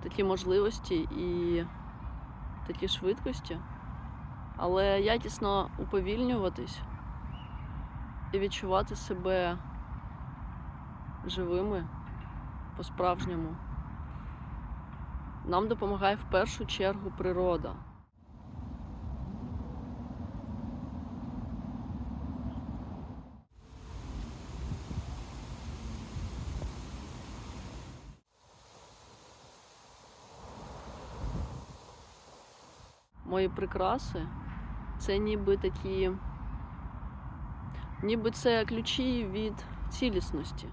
такі можливості і такі швидкості, але якісно уповільнюватись і відчувати себе живими по-справжньому. Нам допомагає в першу чергу природа. Мої прикраси це ніби такі, ніби це ключі від цілісності.